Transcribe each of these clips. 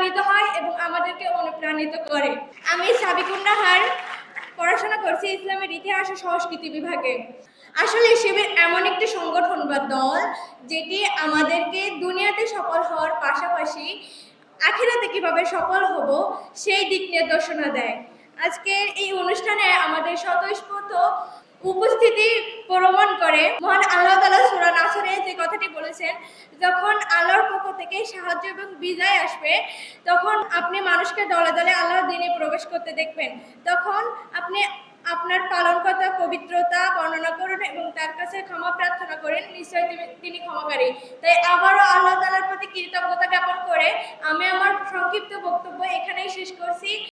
অনুপ্রাণিত হয় এবং আমাদেরকে অনুপ্রাণিত করে। আমি সাবিকুন নাহার পড়াশোনা করছি ইসলামের ইতিহাস ও সংস্কৃতি বিভাগে। আসলে শিবির এমন একটি সংগঠন বা দল যেটি আমাদেরকে দুনিয়াতে সফল হওয়ার পাশাপাশি আখেরাতে কীভাবে সফল হব সেই দিক নির্দেশনা দেয়। আজকের এই অনুষ্ঠানে আমাদের স্বতঃস্ফূর্ত উপস্থিতি প্রমাণ করে। মহান আল্লাহ তালা সুরা নাসরে যে কথাটি বলেছেন, যখন আল্লাহর পক্ষ থেকে সাহায্য এবং বিজয় আসবে, তখন আপনি মানুষকে দলে দলে আল্লাহর দিনে প্রবেশ করতে দেখবেন। তখন আপনি আপনার পালনকর্তা পবিত্রতা বর্ণনা করুন এবং তার কাছে ক্ষমা প্রার্থনা করেন। নিশ্চয়ই তিনি- তিনি ক্ষমাকারী। তাই আবারও আল্লাহ তালার প্রতি কৃতজ্ঞতা জ্ঞাপন করে আমি আমার সংক্ষিপ্ত বক্তব্য এখানেই শেষ করছি।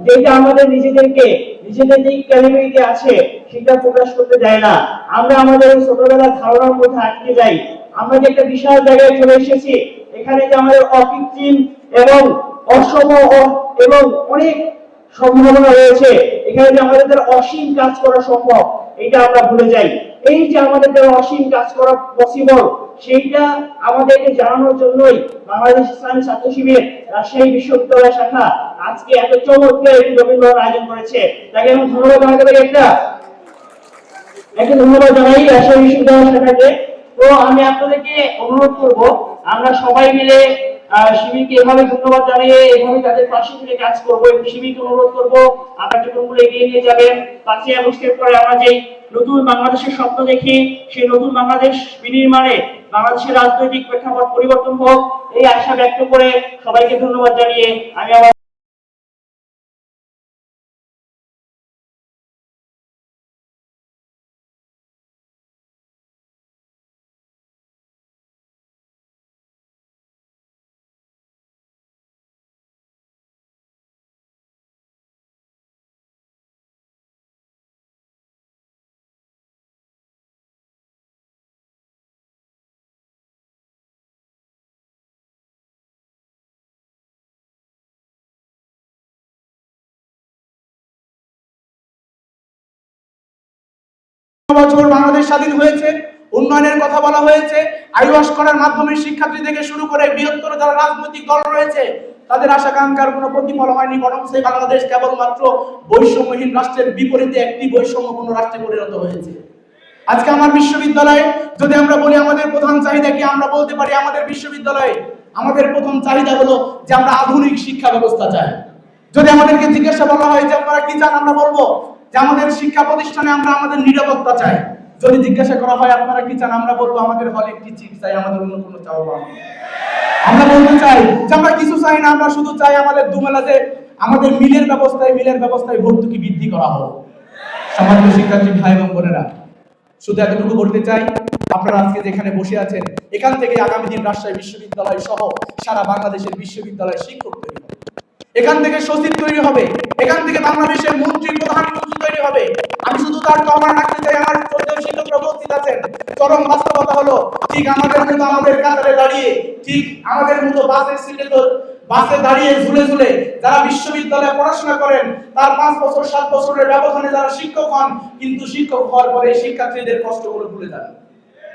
যেটা আমাদের নিজেদেরকে, নিজেদের যে ক্যালিবিলিটি আছে, সেটা প্রকাশ করতে দেয় না। আমরা আমাদের ছোটবেলার ধারণার মধ্যে আটকে যাই। আমরা যে একটা বিশাল জায়গায় চলে এসেছি, এখানে যে আমাদের অকৃত্রিম এবং অসম এবং অনেক সম্ভাবনা রয়েছে। এখানে যে আমাদের অসীম কাজ করা সম্ভব। এটা আমরা ভুলে যাই। এই যে আমাদের দ্বারা অসীম কাজ করা পসিবল সেইটা আমাদেরকে জানানোর জন্যই বাংলাদেশ ইসলামী ছাত্র শিবির রাজশাহী বিশ্ববিদ্যালয় শাখা আজকে এত চমৎকার একটি রবীন্দ্র আয়োজন করেছে। তাকে আমি ধন্যবাদ জানাতে পারি একটা। একটা ধন্যবাদ জানাই রাজশাহী বিশ্ববিদ্যালয় শাখাকে। তো আমি আপনাদেরকে অনুরোধ করব, আমরা সবাই মিলে শিবিরকে এভাবে ধন্যবাদ জানিয়ে এভাবে তাদের পাশে থেকে কাজ করব, এবং শিবিরকে অনুরোধ করব, আপনার এগিয়ে নিয়ে যাবেন। পাঁচই আগস্টের পরে আমরা যেই নতুন বাংলাদেশের স্বপ্ন দেখি, সেই নতুন বাংলাদেশ বিনির্মাণে বাংলাদেশের রাজনৈতিক প্রেক্ষাপট পরিবর্তন হোক, এই আশা ব্যক্ত করে সবাইকে ধন্যবাদ জানিয়ে আমি আমার বছর বাংলাদেশ স্বাধীন হয়েছে, উন্নয়নের কথা বলা হয়েছে, আইওয়াস করার মাধ্যমে শিক্ষার্থী থেকে শুরু করে বৃহত্তর যারা রাজনৈতিক দল রয়েছে, তাদের আশাকাঙ্ক্ষার কোনো প্রতিফল হয়নি, বরং সেই বাংলাদেশ কেবলমাত্র বৈষম্যহীন রাষ্ট্রের বিপরীতে একটি বৈষম্যপূর্ণ রাষ্ট্রে পরিণত হয়েছে। আজকে আমার বিশ্ববিদ্যালয়ে যদি আমরা বলি আমাদের প্রধান চাহিদা কি, আমরা বলতে পারি আমাদের বিশ্ববিদ্যালয়ে আমাদের প্রথম চাহিদা হলো যে আমরা আধুনিক শিক্ষা ব্যবস্থা চাই। যদি আমাদেরকে জিজ্ঞাসা বলা হয় যে আপনারা কি চান, আমরা বলব যে আমাদের শিক্ষা প্রতিষ্ঠানে আমরা আমাদের নিরাপত্তা চাই। যদি জিজ্ঞাসা করা হয়, আপনারা কি চান? আমরা বলব, আমাদের হলে একটি চিট চাই, আমাদের অন্য কোনো নেই। আমরা বলতে চাই যে, আমরা কিছু চাই না, আমরা শুধু চাই আমাদের দুমেলা যে আমাদের মিলের ব্যবস্থায় মিলের ব্যবস্থায় ভর্তুকি বৃদ্ধি করা হোক। সমাজের শিক্ষার্থী, ভাই এবং বোনেরা, শুধু এতটুকু বলতে চাই, আপনারা আজকে যেখানে বসে আছেন, এখান থেকে আগামী দিন রাজশাহী বিশ্ববিদ্যালয় সহ সারা বাংলাদেশের বিশ্ববিদ্যালয় শিক্ষক এখান থেকে সচিব তৈরি হবে। এখান থেকে বাংলাদেশের মন্ত্রী প্রধানমন্ত্রী তৈরি হবে। আমি শুধু তার কভার রাখতে চাই, আমার উপস্থিত আছেন। চরম বাস্তবতা হলো, ঠিক আমাদের মতো আমাদের কাতারে দাঁড়িয়ে, ঠিক আমাদের মতো বাসের সিটে তো, বাসে দাঁড়িয়ে ঝুলে ঝুলে যারা বিশ্ববিদ্যালয়ে পড়াশোনা করেন, তার পাঁচ বছর, সাত বছরের ব্যবধানে যারা শিক্ষক হন, কিন্তু শিক্ষক হওয়ার পরে শিক্ষার্থীদের কষ্টগুলো ভুলে যান।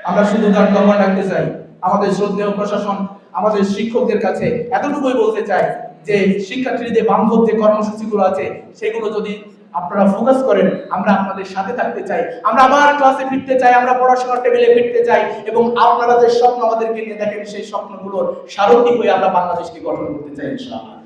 আমরা শুধু তার কভার রাখতে চাই, আমাদের শ্রদ্ধেয় প্রশাসন, আমাদের শিক্ষকদের কাছে এতটুকুই বলতে চাই যে শিক্ষার্থীদের বান্ধব যে কর্মসূচিগুলো আছে, সেগুলো যদি আপনারা ফোকাস করেন, আমরা আপনাদের সাথে থাকতে চাই। আমরা আবার ক্লাসে ফিরতে চাই, আমরা পড়াশোনার টেবিলে ফিরতে চাই এবং আপনারা যে স্বপ্ন আমাদেরকে নিয়ে দেখেন, সেই স্বপ্নগুলোর সারথী হয়ে আমরা বাংলাদেশকে গঠন করতে চাই, ইনশাআল্লাহ।